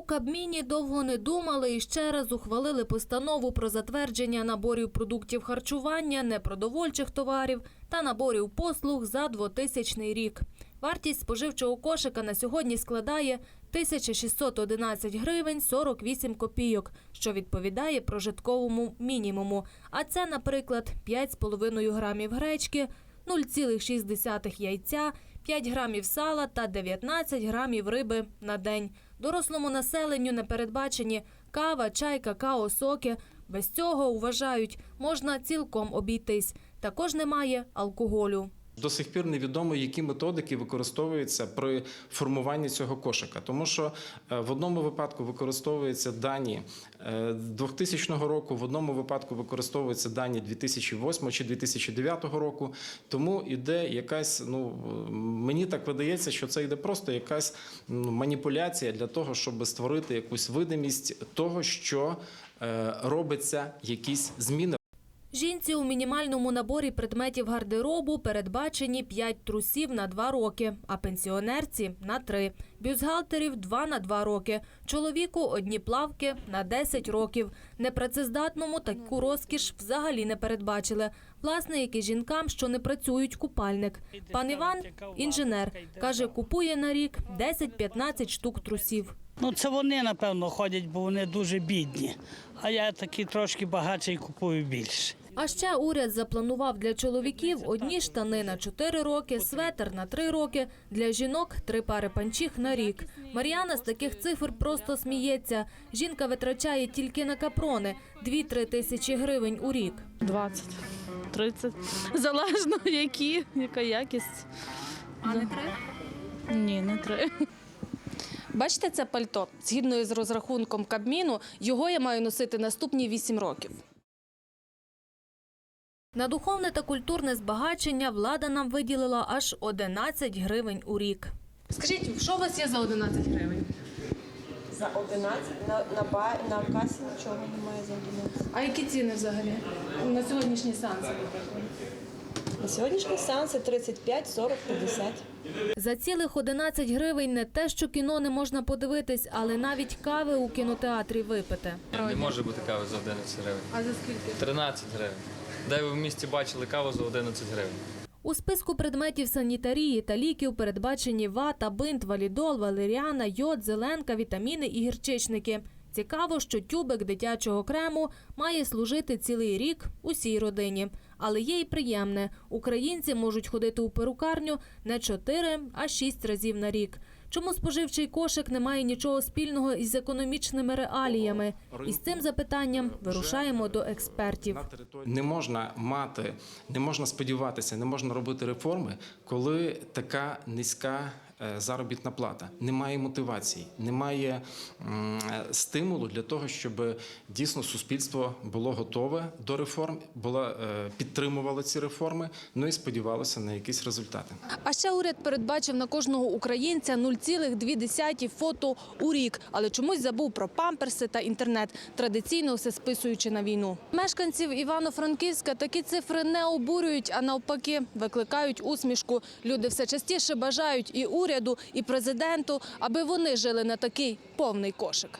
У Кабміні довго не думали і ще раз ухвалили постанову про затвердження наборів продуктів харчування, непродовольчих товарів та наборів послуг за 2000 рік. Вартість споживчого кошика на сьогодні складає 1611 гривень 48 копійок, що відповідає прожитковому мінімуму. А це, наприклад, 5,5 грамів гречки, 0,6 яйця, 5 грамів сала та 19 грамів риби на день. Дорослому населенню не передбачені кава, чай, какао, соки. Без цього, вважають, можна цілком обійтись. Також немає алкоголю. До сих пір невідомо, які методики використовуються при формуванні цього кошика, тому що е, в одному випадку використовуються дані е, 2000 року, в одному випадку використовуються дані 2008 чи 2009 року. Тому іде якась, ну е, мені так видається, що це йде просто якась ну, маніпуляція для того, щоб створити якусь видимість того, що е, робиться якісь зміни. Жінці у мінімальному наборі предметів гардеробу передбачені 5 трусів на 2 роки, а пенсіонерці – на 3. Бюстгальтерів – 2 на 2 роки. Чоловіку – одні плавки на 10 років. Непрацездатному таку розкіш взагалі не передбачили. Власне, як жінкам, що не працюють купальник. Пан Іван – інженер. Каже, купує на рік 10-15 штук трусів. Ну, це вони, напевно, ходять, бо вони дуже бідні. А я такий трошки багатший купую більше. А ще уряд запланував для чоловіків одні штани на 4 роки, светр на 3 роки, для жінок три пари панчіх на рік. Мар'яна з таких цифр просто сміється. Жінка витрачає тільки на капрони 2-3 тисячі гривень у рік. 20, 30. Залежно які, яка якість. А не три? Ні, не три. Бачите це пальто? Згідно із розрахунком Кабміну, його я маю носити наступні 8 років. На духовне та культурне збагачення влада нам виділила аж 11 гривень у рік. Скажіть, що у вас є за 11 гривень? За 11 на, на, ба, на касі нічого немає за 11. А які ціни взагалі на сьогоднішній наприклад? На сьогоднішній сеанси 35, 40, 50. За цілих 11 гривень не те, що кіно не можна подивитись, але навіть кави у кінотеатрі випити. Не може бути кави за 11 гривень. А за скільки? 13 гривень. Де ви в місті бачили каву за 11 гривень? У списку предметів санітарії та ліків передбачені вата, бинт, валідол, валеріана, йод, зеленка, вітаміни і гірчичники. Цікаво, що тюбик дитячого крему має служити цілий рік усій родині. Але є й приємне. Українці можуть ходити у перукарню не 4, а 6 разів на рік. Чому споживчий кошик не має нічого спільного із економічними реаліями? І з цим запитанням вирушаємо до експертів. Не можна мати, не можна сподіватися, не можна робити реформи, коли така низька заробітна плата. Немає мотивації, немає е, стимулу для того, щоб дійсно суспільство було готове до реформ, було, е, підтримувало ці реформи, ну і сподівалося на якісь результати. А ще уряд передбачив на кожного українця 0,2 фото у рік, але чомусь забув про памперси та інтернет, традиційно все списуючи на війну. Мешканців Івано-Франківська такі цифри не обурюють, а навпаки викликають усмішку. Люди все частіше бажають і уряду, і президенту, аби вони жили на такий повний кошик.